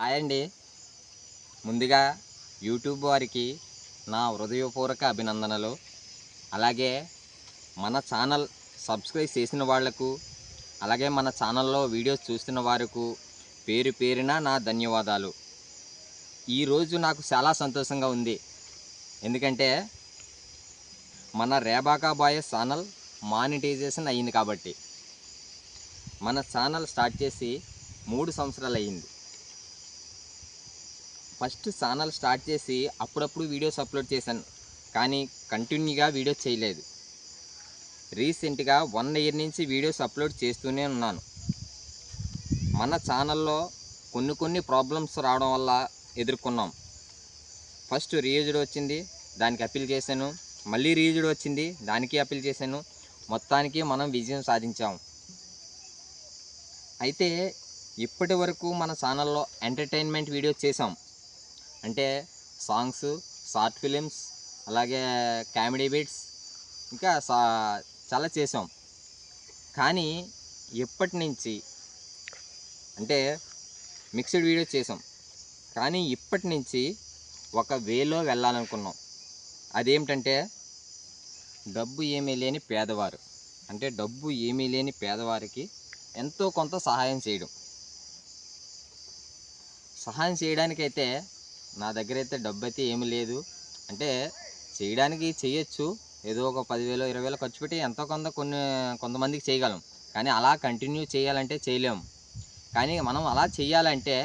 Hi అండి. ముందుగా YouTube వారికి నా హృదయపూర్వక అభినందనలు. అలాగే మన ఛానల్ సబ్స్క్రైబ్ చేసిన వాళ్ళకు అలాగే మన ఛానల్లో వీడియోస్ చూస్తున్న వారికి పేరు పేరిన నా ధన్యవాదాలు. ఈరోజు నాకు చాలా సంతోషంగా ఉంది. ఎందుకంటే మన రేబాకా బాయస్ ఛానల్ మానిటైజేషన్ అయ్యింది కాబట్టి. మన ఛానల్ స్టార్ట్ చేసి మూడు సంవత్సరాలు అయ్యింది ఫస్ట్ ఛానల్ స్టార్ట్ చేసి అప్పుడప్పుడు వీడియోస్ అప్లోడ్ చేశాను. కానీ కంటిన్యూగా వీడియోస్ చేయలేదు. రీసెంట్గా వన్ ఇయర్ నుంచి వీడియోస్ అప్లోడ్ చేస్తూనే ఉన్నాను. మన ఛానల్లో కొన్ని కొన్ని ప్రాబ్లమ్స్ రావడం వల్ల ఎదుర్కొన్నాం. ఫస్ట్ రీయూజ్డ్ వచ్చింది దానికి అప్పీల్ చేశాను. మళ్ళీ రీయూజ్డ్ వచ్చింది దానికి అప్పీల్ చేశాను. మొత్తానికి మనం విజయం సాధించాం. అయితే ఇప్పటి వరకు మన ఛానల్లో ఎంటర్టైన్మెంట్ వీడియోస్ చేసాం అంటే సాంగ్స్ షార్ట్ ఫిలిమ్స్ అలాగే కామెడీ బీట్స్ ఇంకా సా చాలా చేసాం. కానీ ఎప్పటి నుంచి అంటే మిక్స్డ్ వీడియో చేసాం. కానీ ఇప్పటి నుంచి ఒక వేలో వెళ్ళాలనుకున్నాం. అదేమిటంటే డబ్బు ఏమీ లేని పేదవారు. అంటే డబ్బు ఏమీ లేని పేదవారికి ఎంతో కొంత సహాయం చేయడం. సహాయం చేయడానికైతే నా దగ్గర అయితే డబ్బు అయితే ఏమీ లేదు. అంటే చేయడానికి చేయొచ్చు. ఏదో ఒక పదివేలు ఇరవై వేలు ఖర్చు పెట్టి ఎంతో కొంత కొన్ని కొంతమందికి చేయగలం. కానీ అలా కంటిన్యూ చేయాలంటే చేయలేము కానీ మనం అలా చేయాలంటే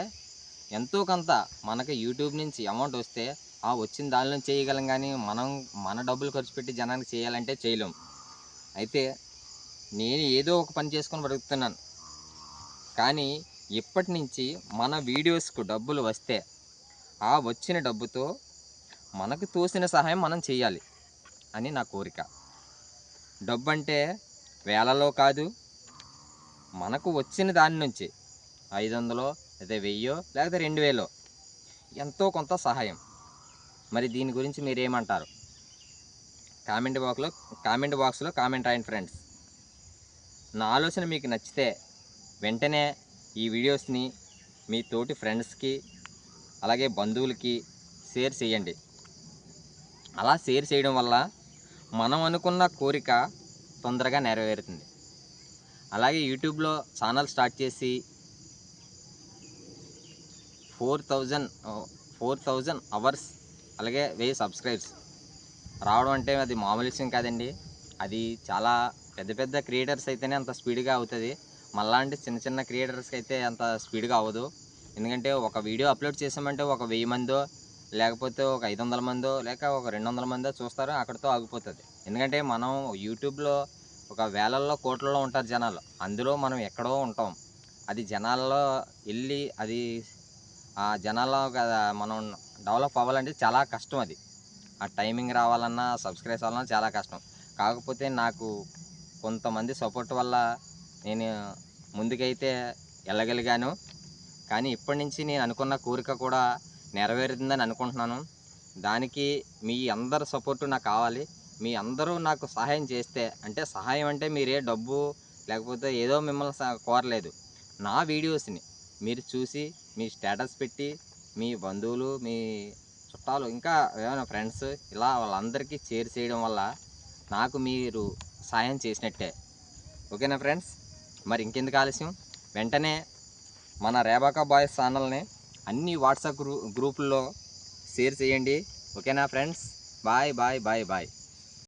ఎంతో కొంత మనకి యూట్యూబ్ నుంచి అమౌంట్ వస్తే ఆ వచ్చిన దానిలో చేయగలం కానీ మనం మన డబ్బులు ఖర్చు పెట్టి జనానికి చేయాలంటే చేయలేం. అయితే నేను ఏదో ఒక పని చేసుకొని బ్రతుకుతున్నాను. కానీ ఇప్పటి నుంచి మన వీడియోస్కు డబ్బులు వస్తే ఆ వచ్చిన డబ్బుతో మనకు తోసిన సహాయం మనం చేయాలి అని నా కోరిక. డబ్బు అంటే వేలలో కాదు మనకు వచ్చిన దాని నుంచి. ఐదు వందలో లేదా వెయ్యో లేకపోతే రెండు వేలో ఎంతో కొంత సహాయం. మరి దీని గురించి మీరేమంటారు? కామెంట్ బాక్స్లో కామెంట్ బాక్స్లో కామెంట్ రాయండి ఫ్రెండ్స్. నా ఆలోచన మీకు నచ్చితే వెంటనే ఈ వీడియోస్ని మీ తోటి ఫ్రెండ్స్కి అలాగే బంధువులకి షేర్ చేయండి. అలా షేర్ చేయడం వల్ల మనం అనుకున్న కోరిక తొందరగా నెరవేరుతుంది. అలాగే యూట్యూబ్లో ఛానల్ స్టార్ట్ చేసి four thousand four thousand hours అలాగే వెయ్యి సబ్స్క్రైబ్స్ రావడం అంటే అది మామూలు విషయం కాదండి. అది చాలా పెద్ద పెద్ద క్రియేటర్స్ అయితేనే అంత స్పీడ్గా అవుతుంది. మళ్ళాంటి చిన్న చిన్న క్రియేటర్స్కి అయితే అంత స్పీడ్గా అవ్వదు. ఎందుకంటే ఒక వీడియో అప్లోడ్ చేసామంటే ఒక వెయ్యి మందో లేకపోతే ఒక ఐదు వందల మందో లేక ఒక రెండు వందల మందో చూస్తారు అక్కడితో ఆగిపోతుంది. ఎందుకంటే మనం యూట్యూబ్లో ఒక వేలల్లో కోట్లలో ఉంటారు జనాలు. అందులో మనం ఎక్కడో ఉంటాం. అది జనాల్లో వెళ్ళి అది ఆ జనాల్లో మనం డెవలప్ అవ్వాలంటే చాలా కష్టం అది. ఆ టైమింగ్ రావాలన్నా సబ్స్క్రైబ్ అవ్వాలన్నా చాలా కష్టం. కాకపోతే నాకు కొంతమంది సపోర్ట్ వల్ల నేను ముందుకైతే వెళ్ళగలిగాను. కానీ ఇప్పటి నుంచి నేను అనుకున్న కోరిక కూడా నెరవేరుతుందని అనుకుంటున్నాను. దానికి మీ అందరి సపోర్టు నాకు కావాలి. మీ అందరూ నాకు సహాయం చేస్తే అంటే సహాయం అంటే మీరే డబ్బు లేకపోతే ఏదో మిమ్మల్ని కోరలేదు. నా వీడియోస్ని మీరు చూసి మీ స్టేటస్ పెట్టి మీ బంధువులు మీ చుట్టాలు ఇంకా ఏమైనా ఫ్రెండ్స్ ఇలా వాళ్ళందరికీ షేర్ చేయడం వల్ల నాకు మీరు సహాయం చేసినట్టే. ఓకేనా ఫ్రెండ్స్? మరి ఇంకెందుకు ఆలస్యం? వెంటనే మన రేబాకా బాయ్స్ ఛానల్ని అన్ని వాట్సాప్ గ్రూ గ్రూపుల్లో షేర్ చేయండి. ఓకేనా friends? Bye bye bye bye.